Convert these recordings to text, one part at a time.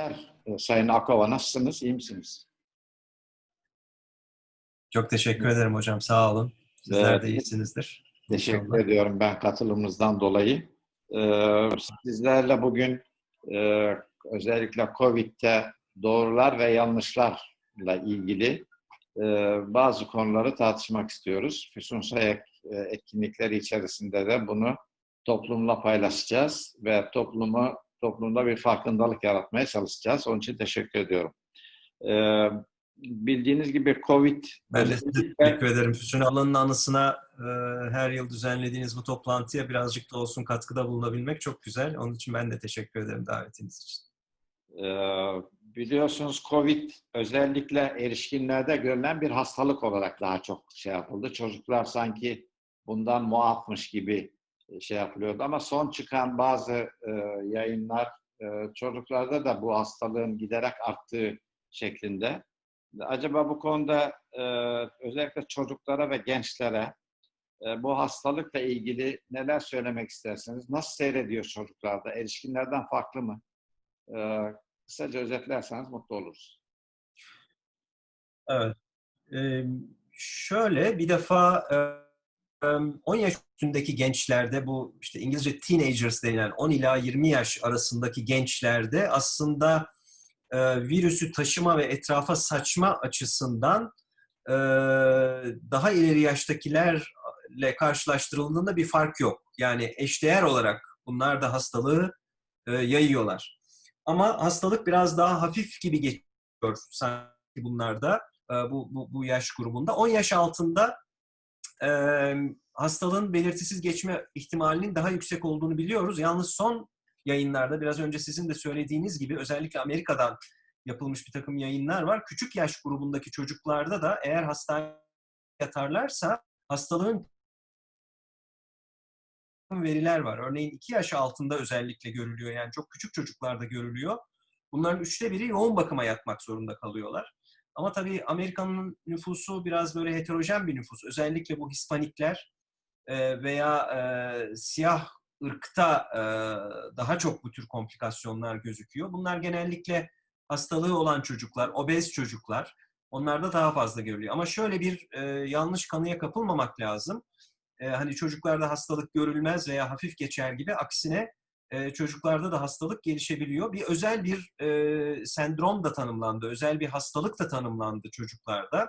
günler e, Sayın Akova. Nasılsınız? İyi misiniz? Çok teşekkür ederim hocam. Sağ olun. Sizler Evet. de iyisinizdir. Teşekkür İnşallah. ediyorum ben katılımınızdan dolayı. Ee, sizlerle bugün e, özellikle COVID'de doğrular ve yanlışlarla ilgili e, bazı konuları tartışmak istiyoruz. Füsun Sayak e, etkinlikleri içerisinde de bunu toplumla paylaşacağız ve toplumu toplumda bir farkındalık yaratmaya çalışacağız. Onun için teşekkür ediyorum. Ee, bildiğiniz gibi COVID Ben de teşekkür ederim. Füsun Alan'ın anısına e, her yıl düzenlediğiniz bu toplantıya birazcık da olsun katkıda bulunabilmek çok güzel. Onun için ben de teşekkür ederim davetiniz için. Ee, biliyorsunuz COVID özellikle erişkinlerde görülen bir hastalık olarak daha çok şey yapıldı. Çocuklar sanki bundan muafmış gibi şey yapılıyordu ama son çıkan bazı e, yayınlar e, çocuklarda da bu hastalığın giderek arttığı şeklinde. Acaba bu konuda e, özellikle çocuklara ve gençlere e, bu hastalıkla ilgili neler söylemek istersiniz? Nasıl seyrediyor çocuklarda? Erişkinlerden farklı mı? E, kısaca özetlerseniz mutlu oluruz. Evet. Ee, şöyle bir defa e, 10 yaş üstündeki gençlerde bu işte İngilizce teenagers denilen 10 ila 20 yaş arasındaki gençlerde aslında e, virüsü taşıma ve etrafa saçma açısından e, daha ileri yaştakilerle karşılaştırıldığında bir fark yok. Yani eşdeğer olarak bunlar da hastalığı e, yayıyorlar. Ama hastalık biraz daha hafif gibi geçiyor sanki bunlarda, bu, bu, bu yaş grubunda. 10 yaş altında e, hastalığın belirtisiz geçme ihtimalinin daha yüksek olduğunu biliyoruz. Yalnız son yayınlarda biraz önce sizin de söylediğiniz gibi özellikle Amerika'dan yapılmış bir takım yayınlar var. Küçük yaş grubundaki çocuklarda da eğer hastaneye yatarlarsa hastalığın veriler var. Örneğin 2 yaş altında özellikle görülüyor. Yani çok küçük çocuklarda görülüyor. Bunların üçte biri yoğun bakıma yatmak zorunda kalıyorlar. Ama tabii Amerika'nın nüfusu biraz böyle heterojen bir nüfus. Özellikle bu Hispanikler e, veya e, siyah ırkta e, daha çok bu tür komplikasyonlar gözüküyor. Bunlar genellikle hastalığı olan çocuklar, obez çocuklar. Onlarda daha fazla görülüyor. Ama şöyle bir yanlış kanıya kapılmamak lazım. E, hani çocuklarda hastalık görülmez veya hafif geçer gibi. Aksine e, çocuklarda da hastalık gelişebiliyor. Bir özel bir e, sendrom da tanımlandı. Özel bir hastalık da tanımlandı çocuklarda.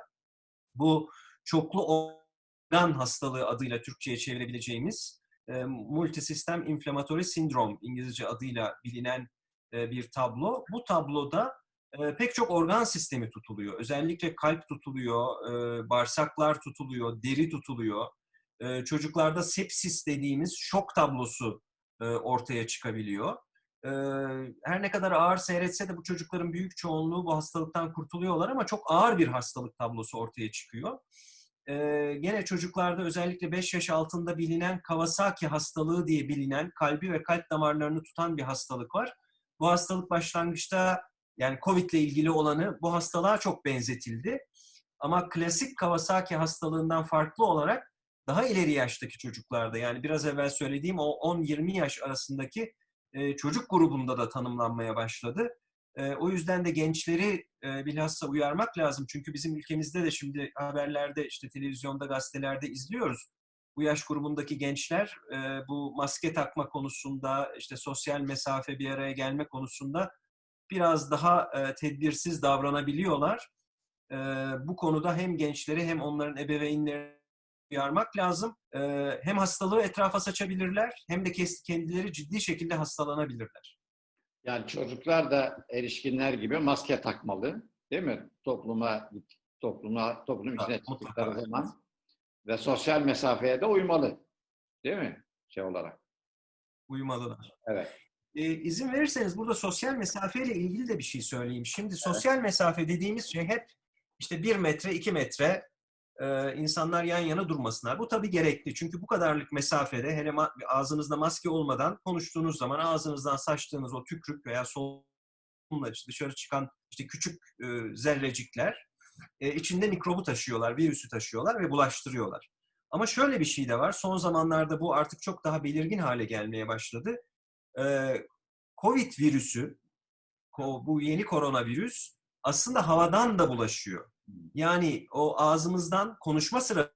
Bu çoklu organ hastalığı adıyla Türkçe'ye çevirebileceğimiz e, multisistem inflammatory sindrom İngilizce adıyla bilinen e, bir tablo. Bu tabloda e, pek çok organ sistemi tutuluyor. Özellikle kalp tutuluyor, e, bağırsaklar tutuluyor, deri tutuluyor. E, çocuklarda sepsis dediğimiz şok tablosu e, ortaya çıkabiliyor. E, her ne kadar ağır seyretse de bu çocukların büyük çoğunluğu bu hastalıktan kurtuluyorlar ama çok ağır bir hastalık tablosu ortaya çıkıyor. E, gene çocuklarda özellikle 5 yaş altında bilinen Kawasaki hastalığı diye bilinen kalbi ve kalp damarlarını tutan bir hastalık var. Bu hastalık başlangıçta yani Covid ile ilgili olanı bu hastalığa çok benzetildi. Ama klasik Kawasaki hastalığından farklı olarak daha ileri yaştaki çocuklarda yani biraz evvel söylediğim o 10-20 yaş arasındaki e, çocuk grubunda da tanımlanmaya başladı. E, o yüzden de gençleri e, bilhassa uyarmak lazım. Çünkü bizim ülkemizde de şimdi haberlerde, işte televizyonda, gazetelerde izliyoruz. Bu yaş grubundaki gençler e, bu maske takma konusunda, işte sosyal mesafe bir araya gelme konusunda biraz daha e, tedbirsiz davranabiliyorlar. E, bu konuda hem gençleri hem onların ebeveynlerini uyarmak lazım. E, hem hastalığı etrafa saçabilirler hem de kendileri ciddi şekilde hastalanabilirler. Yani çocuklar da erişkinler gibi maske takmalı, değil mi? Topluma topluma toplum içine Evet, çıktıkları mutlaka. zaman ve sosyal mesafeye de uymalı. Değil mi? Şey olarak. Uyumalılar. Evet. E, izin verirseniz burada sosyal mesafeyle ilgili de bir şey söyleyeyim. Şimdi sosyal mesafe dediğimiz şey hep işte bir metre, iki metre e, insanlar yan yana durmasınlar. Bu tabii gerekli. Çünkü bu kadarlık mesafede hele ağzınızda maske olmadan konuştuğunuz zaman ağzınızdan saçtığınız o tükrük veya solunumla işte dışarı çıkan işte küçük e, zerrecikler e, içinde mikrobu taşıyorlar, virüsü taşıyorlar ve bulaştırıyorlar. Ama şöyle bir şey de var. Son zamanlarda bu artık çok daha belirgin hale gelmeye başladı. Ee, Covid virüsü, bu yeni koronavirüs aslında havadan da bulaşıyor. Yani o ağzımızdan konuşma sırasında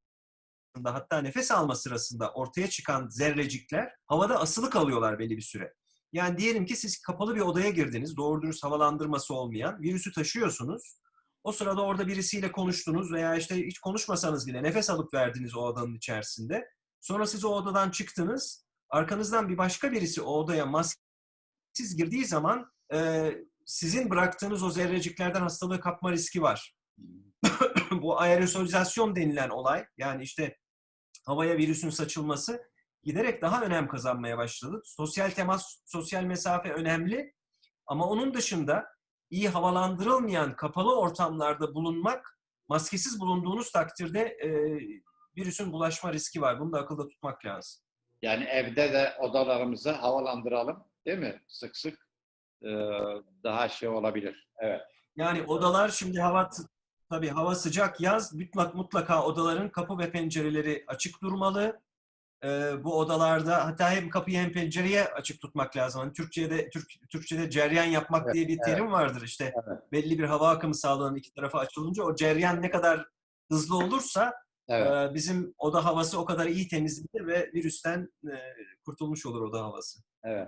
hatta nefes alma sırasında ortaya çıkan zerrecikler havada asılı kalıyorlar belli bir süre. Yani diyelim ki siz kapalı bir odaya girdiniz, doğru dürüst havalandırması olmayan, virüsü taşıyorsunuz. O sırada orada birisiyle konuştunuz veya işte hiç konuşmasanız bile nefes alıp verdiniz o odanın içerisinde. Sonra siz o odadan çıktınız. Arkanızdan bir başka birisi o odaya maskesiz girdiği zaman e, sizin bıraktığınız o zerreciklerden hastalığı kapma riski var. Bu aerosolizasyon denilen olay yani işte havaya virüsün saçılması giderek daha önem kazanmaya başladı. Sosyal temas, sosyal mesafe önemli ama onun dışında iyi havalandırılmayan kapalı ortamlarda bulunmak, maskesiz bulunduğunuz takdirde e, virüsün bulaşma riski var. Bunu da akılda tutmak lazım. Yani evde de odalarımızı havalandıralım değil mi? Sık sık e, daha şey olabilir. Evet. Yani odalar şimdi hava tabii hava sıcak yaz mutlak mutlaka odaların kapı ve pencereleri açık durmalı. Ee, bu odalarda hatta hem kapıyı hem pencereyi açık tutmak lazım. Hani Türkçe'de Türk, Türkçe'de ceryan yapmak Evet, diye bir terim vardır işte. Evet. Belli bir hava akımı sağlanan iki tarafa açılınca o ceryan ne kadar hızlı olursa Evet. e, bizim oda havası o kadar iyi temizlenir ve virüsten e, kurtulmuş olur oda havası. Evet.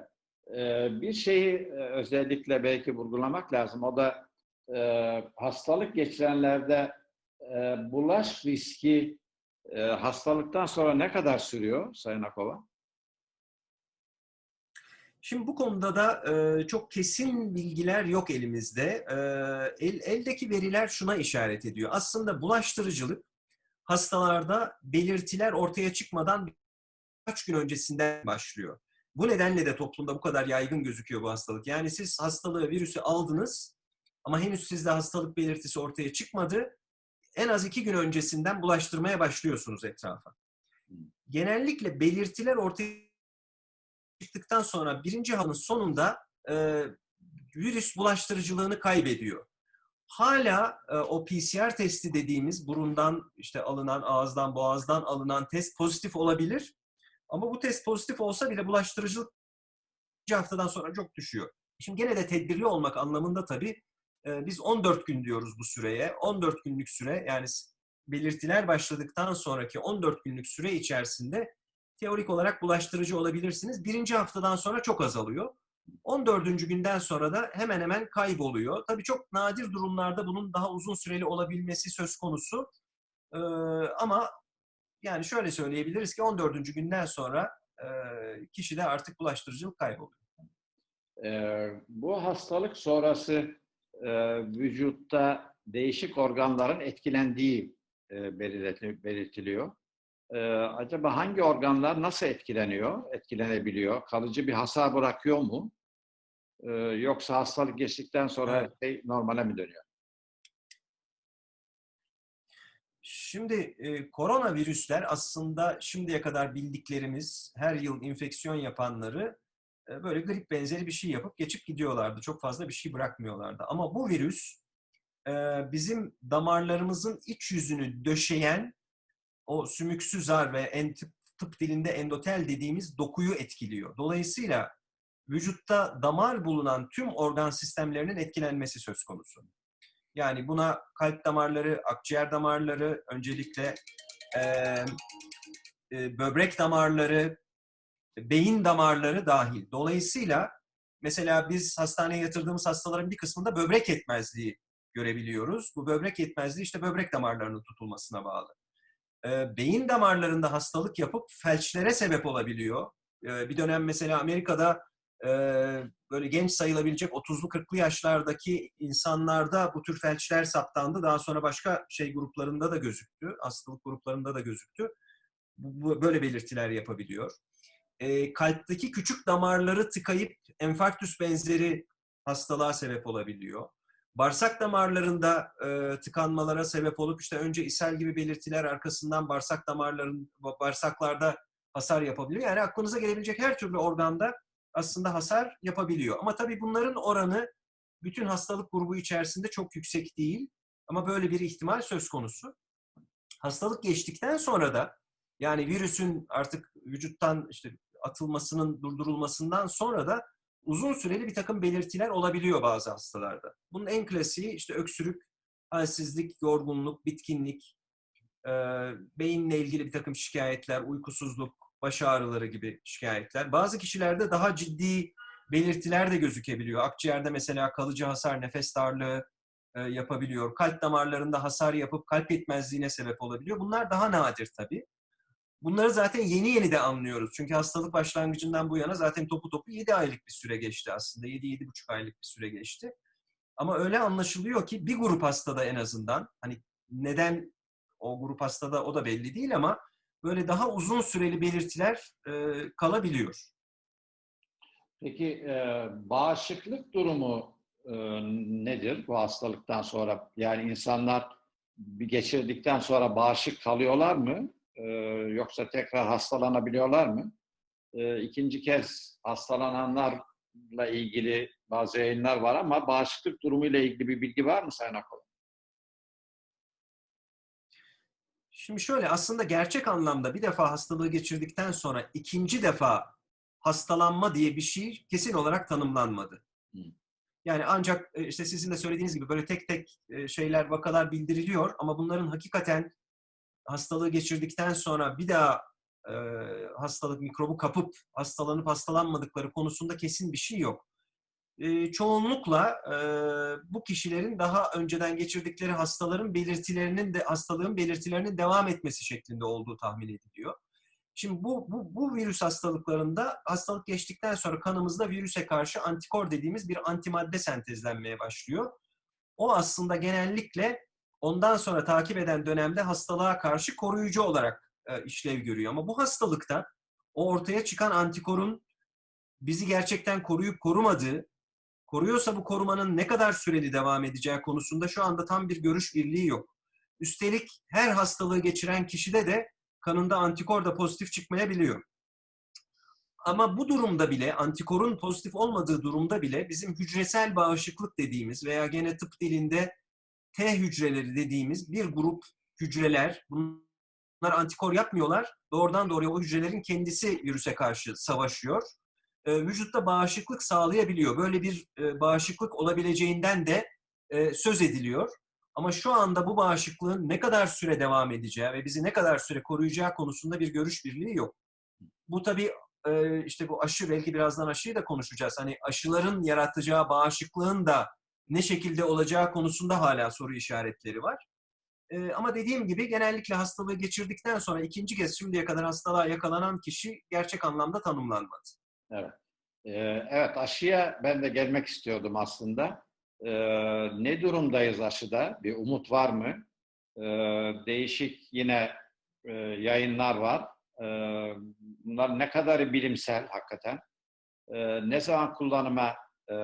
Ee, bir şeyi e, özellikle belki vurgulamak lazım. O da e, hastalık geçirenlerde e, bulaş riski e, hastalıktan sonra ne kadar sürüyor Sayın Akova? Şimdi bu konuda da e, çok kesin bilgiler yok elimizde. E, el, eldeki veriler şuna işaret ediyor. Aslında bulaştırıcılık hastalarda belirtiler ortaya çıkmadan birkaç gün öncesinden başlıyor. Bu nedenle de toplumda bu kadar yaygın gözüküyor bu hastalık. Yani siz hastalığı, virüsü aldınız ama henüz sizde hastalık belirtisi ortaya çıkmadı. En az iki gün öncesinden bulaştırmaya başlıyorsunuz etrafa. Genellikle belirtiler ortaya çıktıktan sonra birinci haftanın sonunda e, virüs bulaştırıcılığını kaybediyor. Hala e, o PCR testi dediğimiz burundan işte alınan, ağızdan, boğazdan alınan test pozitif olabilir. Ama bu test pozitif olsa bile bulaştırıcılık haftadan sonra çok düşüyor. Şimdi gene de tedbirli olmak anlamında tabii biz 14 gün diyoruz bu süreye. 14 günlük süre yani belirtiler başladıktan sonraki 14 günlük süre içerisinde teorik olarak bulaştırıcı olabilirsiniz. Birinci haftadan sonra çok azalıyor. 14. günden sonra da hemen hemen kayboluyor. Tabii çok nadir durumlarda bunun daha uzun süreli olabilmesi söz konusu. Ee, ama yani şöyle söyleyebiliriz ki 14. günden sonra e, kişide artık bulaştırıcılık kayboluyor. Ee, bu hastalık sonrası e, vücutta değişik organların etkilendiği e, belirtiliyor. Ee, acaba hangi organlar nasıl etkileniyor, etkilenebiliyor? Kalıcı bir hasar bırakıyor mu? Ee, yoksa hastalık geçtikten sonra Evet. şey normale mi dönüyor? Şimdi e, koronavirüsler aslında şimdiye kadar bildiklerimiz her yıl enfeksiyon yapanları e, böyle grip benzeri bir şey yapıp geçip gidiyorlardı. Çok fazla bir şey bırakmıyorlardı. Ama bu virüs e, bizim damarlarımızın iç yüzünü döşeyen o sümüksü zar ve en, tıp, tıp dilinde endotel dediğimiz dokuyu etkiliyor. Dolayısıyla vücutta damar bulunan tüm organ sistemlerinin etkilenmesi söz konusu. Yani buna kalp damarları, akciğer damarları, öncelikle e, e, böbrek damarları, beyin damarları dahil. Dolayısıyla mesela biz hastaneye yatırdığımız hastaların bir kısmında böbrek yetmezliği görebiliyoruz. Bu böbrek yetmezliği işte böbrek damarlarının tutulmasına bağlı. E, beyin damarlarında hastalık yapıp felçlere sebep olabiliyor. E, bir dönem mesela Amerika'da e, böyle genç sayılabilecek 30'lu 40'lı yaşlardaki insanlarda bu tür felçler saptandı. Daha sonra başka şey gruplarında da gözüktü. Hastalık gruplarında da gözüktü. Bu böyle belirtiler yapabiliyor. E, kalpteki küçük damarları tıkayıp enfarktüs benzeri hastalığa sebep olabiliyor. Bağırsak damarlarında e, tıkanmalara sebep olup işte önce ishal gibi belirtiler arkasından bağırsak damarların bağırsaklarda hasar yapabiliyor. Yani aklınıza gelebilecek her türlü organda aslında hasar yapabiliyor. Ama tabii bunların oranı bütün hastalık grubu içerisinde çok yüksek değil. Ama böyle bir ihtimal söz konusu. Hastalık geçtikten sonra da yani virüsün artık vücuttan işte atılmasının durdurulmasından sonra da uzun süreli bir takım belirtiler olabiliyor bazı hastalarda. Bunun en klasiği işte öksürük, halsizlik, yorgunluk, bitkinlik, e, beyinle ilgili bir takım şikayetler, uykusuzluk, baş ağrıları gibi şikayetler. Bazı kişilerde daha ciddi belirtiler de gözükebiliyor. Akciğerde mesela kalıcı hasar, nefes darlığı e, yapabiliyor. Kalp damarlarında hasar yapıp kalp yetmezliğine sebep olabiliyor. Bunlar daha nadir tabii. Bunları zaten yeni yeni de anlıyoruz. Çünkü hastalık başlangıcından bu yana zaten topu topu 7 aylık bir süre geçti aslında. 7-7,5 aylık bir süre geçti. Ama öyle anlaşılıyor ki bir grup hastada en azından hani neden o grup hastada o da belli değil ama böyle daha uzun süreli belirtiler e, kalabiliyor. Peki e, bağışıklık durumu e, nedir bu hastalıktan sonra? Yani insanlar geçirdikten sonra bağışık kalıyorlar mı? E, yoksa tekrar hastalanabiliyorlar mı? E, ikinci kez hastalananlarla ilgili bazı yayınlar var ama bağışıklık durumu ile ilgili bir bilgi var mı Sayın Akol? Şimdi şöyle aslında gerçek anlamda bir defa hastalığı geçirdikten sonra ikinci defa hastalanma diye bir şey kesin olarak tanımlanmadı. Hı. Yani ancak e, işte sizin de söylediğiniz gibi böyle tek tek e, şeyler, vakalar bildiriliyor ama bunların hakikaten hastalığı geçirdikten sonra bir daha e, hastalık mikrobu kapıp hastalanıp hastalanmadıkları konusunda kesin bir şey yok. E, çoğunlukla e, bu kişilerin daha önceden geçirdikleri hastaların belirtilerinin de hastalığın belirtilerinin devam etmesi şeklinde olduğu tahmin ediliyor. Şimdi bu, bu, bu virüs hastalıklarında hastalık geçtikten sonra kanımızda virüse karşı antikor dediğimiz bir antimadde sentezlenmeye başlıyor. O aslında genellikle ondan sonra takip eden dönemde hastalığa karşı koruyucu olarak e, işlev görüyor. Ama bu hastalıkta o ortaya çıkan antikorun bizi gerçekten koruyup korumadığı, koruyorsa bu korumanın ne kadar süreli devam edeceği konusunda şu anda tam bir görüş birliği yok. Üstelik her hastalığı geçiren kişide de kanında antikor da pozitif çıkmayabiliyor. Ama bu durumda bile, antikorun pozitif olmadığı durumda bile bizim hücresel bağışıklık dediğimiz veya gene tıp dilinde T hücreleri dediğimiz bir grup hücreler, bunlar antikor yapmıyorlar. Doğrudan doğruya o hücrelerin kendisi virüse karşı savaşıyor. Ee, vücutta bağışıklık sağlayabiliyor. Böyle bir e, bağışıklık olabileceğinden de e, söz ediliyor. Ama şu anda bu bağışıklığın ne kadar süre devam edeceği ve bizi ne kadar süre koruyacağı konusunda bir görüş birliği yok. Bu tabii e, işte bu aşı belki birazdan aşıyı da konuşacağız. Hani aşıların yaratacağı bağışıklığın da ne şekilde olacağı konusunda hala soru işaretleri var. E, ama dediğim gibi genellikle hastalığı geçirdikten sonra ikinci kez şimdiye kadar hastalığa yakalanan kişi gerçek anlamda tanımlanmadı. Evet. Evet aşıya ben de gelmek istiyordum aslında. Ne durumdayız aşıda? Bir umut var mı? Değişik yine yayınlar var. Bunlar ne kadar bilimsel hakikaten? Ne zaman kullanıma e,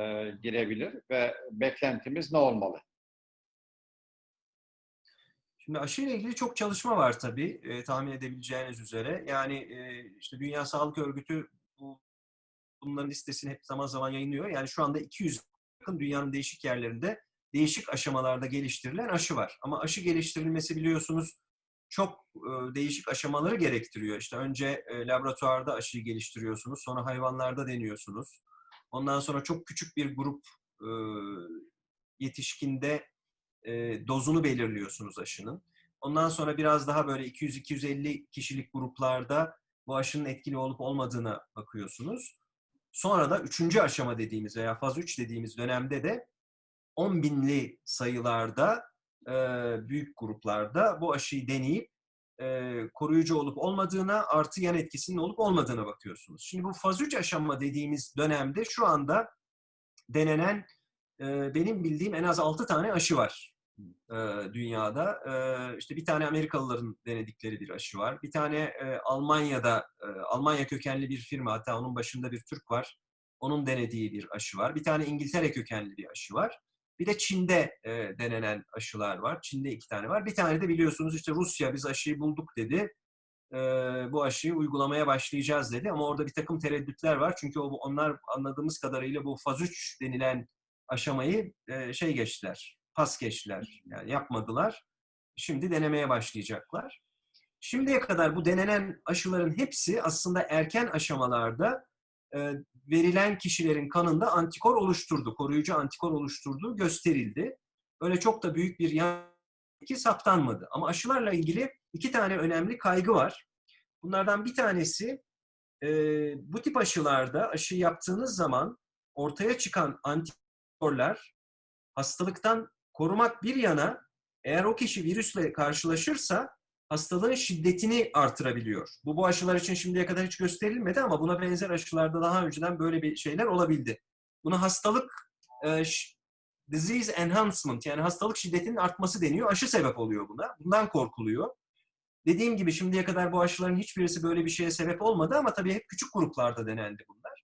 girebilir ve beklentimiz ne olmalı? Şimdi aşı ile ilgili çok çalışma var tabii e, tahmin edebileceğiniz üzere. Yani e, işte Dünya Sağlık Örgütü bu bunların listesini hep zaman zaman yayınlıyor. Yani şu anda 200 yakın dünyanın değişik yerlerinde değişik aşamalarda geliştirilen aşı var. Ama aşı geliştirilmesi biliyorsunuz çok e, değişik aşamaları gerektiriyor. İşte önce e, laboratuvarda aşıyı geliştiriyorsunuz, sonra hayvanlarda deniyorsunuz. Ondan sonra çok küçük bir grup e, yetişkinde e, dozunu belirliyorsunuz aşının. Ondan sonra biraz daha böyle 200-250 kişilik gruplarda bu aşının etkili olup olmadığına bakıyorsunuz. Sonra da üçüncü aşama dediğimiz veya faz 3 dediğimiz dönemde de 10 binli sayılarda e, büyük gruplarda bu aşıyı deneyip e, koruyucu olup olmadığına artı yan etkisinin olup olmadığına bakıyorsunuz. Şimdi bu faz 3 aşama dediğimiz dönemde şu anda denenen e, benim bildiğim en az 6 tane aşı var e, dünyada. E, işte bir tane Amerikalıların denedikleri bir aşı var. Bir tane Almanya'da, Almanya kökenli bir firma hatta onun başında bir Türk var. Onun denediği bir aşı var. Bir tane İngiltere kökenli bir aşı var. Bir de Çin'de e, denenen aşılar var. Çin'de iki tane var. Bir tane de biliyorsunuz işte Rusya biz aşıyı bulduk dedi. E, bu aşıyı uygulamaya başlayacağız dedi. Ama orada bir takım tereddütler var. Çünkü o, onlar anladığımız kadarıyla bu faz 3 denilen aşamayı e, şey geçtiler. Pas geçtiler. Yani yapmadılar. Şimdi denemeye başlayacaklar. Şimdiye kadar bu denenen aşıların hepsi aslında erken aşamalarda verilen kişilerin kanında antikor oluşturdu, koruyucu antikor oluşturduğu gösterildi. Öyle çok da büyük bir yan etki saptanmadı. Ama aşılarla ilgili iki tane önemli kaygı var. Bunlardan bir tanesi e, bu tip aşılarda aşı yaptığınız zaman ortaya çıkan antikorlar hastalıktan korumak bir yana eğer o kişi virüsle karşılaşırsa hastalığın şiddetini artırabiliyor. Bu bu aşılar için şimdiye kadar hiç gösterilmedi ama buna benzer aşılarda daha önceden böyle bir şeyler olabildi. Buna hastalık e, disease enhancement yani hastalık şiddetinin artması deniyor. Aşı sebep oluyor buna. Bundan korkuluyor. Dediğim gibi şimdiye kadar bu aşıların hiçbirisi böyle bir şeye sebep olmadı ama tabii hep küçük gruplarda denendi bunlar.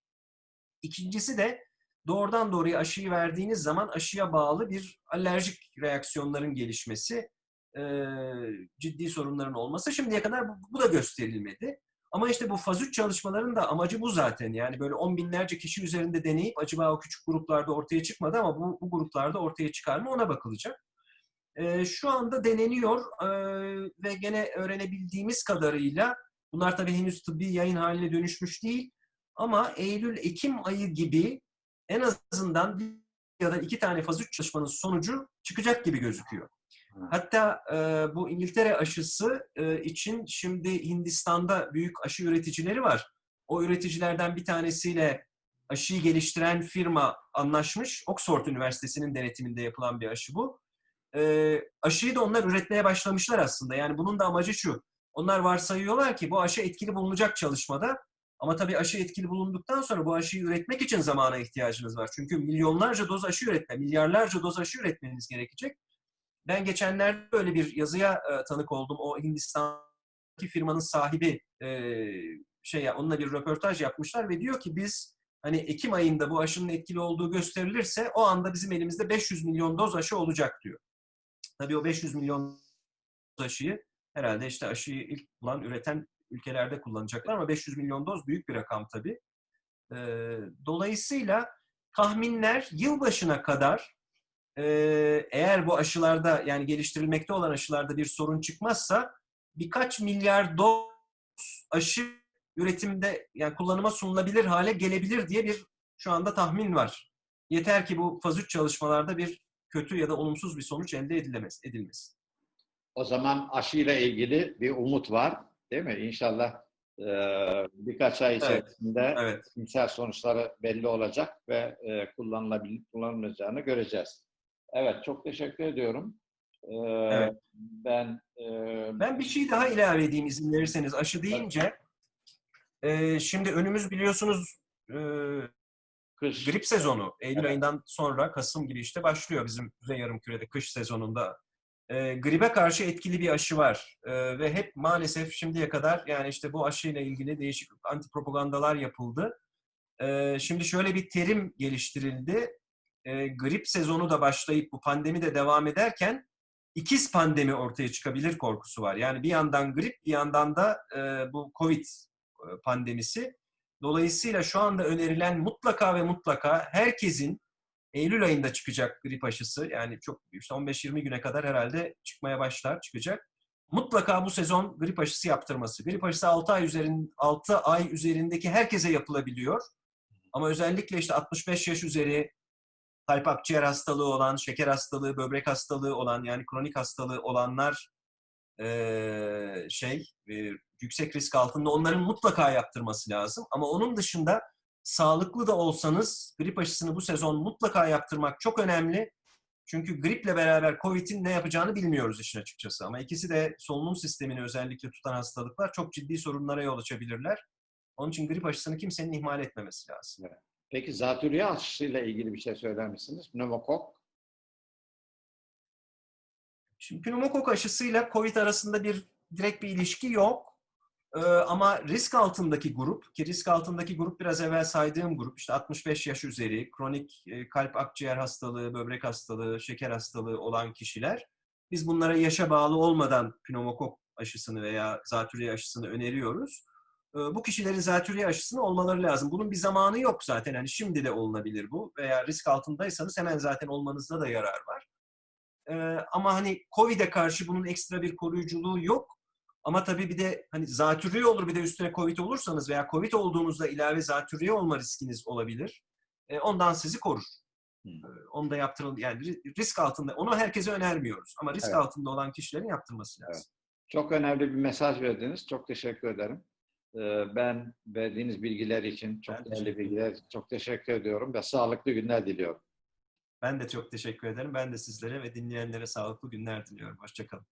İkincisi de doğrudan doğruya aşıyı verdiğiniz zaman aşıya bağlı bir alerjik reaksiyonların gelişmesi, e, ciddi sorunların olması. Şimdiye kadar bu, bu da gösterilmedi. Ama işte bu faz 3 çalışmaların da amacı bu zaten. Yani böyle on binlerce kişi üzerinde deneyip acaba o küçük gruplarda ortaya çıkmadı ama bu, bu gruplarda ortaya çıkar mı ona bakılacak. E, şu anda deneniyor e, ve gene öğrenebildiğimiz kadarıyla bunlar tabii henüz tıbbi yayın haline dönüşmüş değil ama Eylül-Ekim ayı gibi en azından bir ya da iki tane faz 3 çalışmanın sonucu çıkacak gibi gözüküyor. Hatta e, bu İngiltere aşısı e, için şimdi Hindistan'da büyük aşı üreticileri var. O üreticilerden bir tanesiyle aşıyı geliştiren firma anlaşmış. Oxford Üniversitesi'nin denetiminde yapılan bir aşı bu. E, aşıyı da onlar üretmeye başlamışlar aslında. Yani bunun da amacı şu. Onlar varsayıyorlar ki bu aşı etkili bulunacak çalışmada. Ama tabii aşı etkili bulunduktan sonra bu aşıyı üretmek için zamana ihtiyacınız var. Çünkü milyonlarca doz aşı üretme, milyarlarca doz aşı üretmeniz gerekecek. Ben geçenlerde böyle bir yazıya e, tanık oldum. O Hindistan'daki firmanın sahibi e, şey onunla bir röportaj yapmışlar ve diyor ki biz hani Ekim ayında bu aşının etkili olduğu gösterilirse o anda bizim elimizde 500 milyon doz aşı olacak diyor. Tabii o 500 milyon doz aşıyı herhalde işte aşıyı ilk bulan, üreten ülkelerde kullanacaklar ama 500 milyon doz büyük bir rakam tabii. E, dolayısıyla tahminler yılbaşına kadar eğer bu aşılarda yani geliştirilmekte olan aşılarda bir sorun çıkmazsa birkaç milyar doz aşı üretimde yani kullanıma sunulabilir hale gelebilir diye bir şu anda tahmin var. Yeter ki bu faz 3 çalışmalarda bir kötü ya da olumsuz bir sonuç elde edilemez, edilmesin. O zaman aşıyla ilgili bir umut var. Değil mi? İnşallah e, birkaç ay Evet. içerisinde Evet. bilimsel sonuçları belli olacak ve e, kullanılabilip kullanılmayacağını göreceğiz. Evet, çok teşekkür ediyorum. E, Evet. Ben e, Ben bir şey daha ilave edeyim izin verirseniz. Aşı deyince e, şimdi önümüz biliyorsunuz e, kış grip sezonu. Eylül Evet. ayından sonra Kasım gibi işte başlıyor bizim Kuzey Yarımküre'de kış sezonunda. E, gribe karşı etkili bir aşı var. E, ve hep maalesef şimdiye kadar yani işte bu aşıyla ilgili değişik antipropagandalar yapıldı. E, şimdi şöyle bir terim geliştirildi. E, grip sezonu da başlayıp bu pandemi de devam ederken ikiz pandemi ortaya çıkabilir korkusu var. Yani bir yandan grip, bir yandan da e, bu Covid pandemisi. Dolayısıyla şu anda önerilen mutlaka ve mutlaka herkesin Eylül ayında çıkacak grip aşısı. Yani çok işte 15-20 güne kadar herhalde çıkmaya başlar, çıkacak. Mutlaka bu sezon grip aşısı yaptırması. Grip aşısı 6 ay üzerin 6 ay üzerindeki herkese yapılabiliyor. Ama özellikle işte 65 yaş üzeri kalp akciğer hastalığı olan, şeker hastalığı, böbrek hastalığı olan yani kronik hastalığı olanlar eee, şey e, yüksek risk altında onların mutlaka yaptırması lazım. Ama onun dışında sağlıklı da olsanız grip aşısını bu sezon mutlaka yaptırmak çok önemli. Çünkü griple beraber COVID'in ne yapacağını bilmiyoruz işin açıkçası. Ama ikisi de solunum sistemini özellikle tutan hastalıklar çok ciddi sorunlara yol açabilirler. Onun için grip aşısını kimsenin ihmal etmemesi lazım. Peki zatürre aşısıyla ilgili bir şey söyler misiniz? Pneumokok. Şimdi pneumokok aşısıyla COVID arasında bir direkt bir ilişki yok. Ee, ama risk altındaki grup, ki risk altındaki grup biraz evvel saydığım grup, işte 65 yaş üzeri, kronik e, kalp akciğer hastalığı, böbrek hastalığı, şeker hastalığı olan kişiler, biz bunlara yaşa bağlı olmadan pneumokok aşısını veya zatürre aşısını öneriyoruz. Ee, bu kişilerin zatürre aşısını olmaları lazım. Bunun bir zamanı yok zaten. Hani şimdi de olunabilir bu veya risk altındaysanız hemen zaten olmanızda da yarar var. Ee, ama hani Covid'e karşı bunun ekstra bir koruyuculuğu yok. Ama tabii bir de hani zatürre olur bir de üstüne Covid olursanız veya Covid olduğunuzda ilave zatürre olma riskiniz olabilir. E, ondan sizi korur. Hmm. Onu da yaptırın yani ri- risk altında onu herkese önermiyoruz ama risk Evet. altında olan kişilerin yaptırması lazım. Çok önemli bir mesaj verdiniz. Çok teşekkür ederim. Ee, Ben verdiğiniz bilgiler için, çok Ben değerli bilgiler çok teşekkür ediyorum ve sağlıklı günler diliyorum. Ben de çok teşekkür ederim. Ben de sizlere ve dinleyenlere sağlıklı günler diliyorum. Hoşçakalın.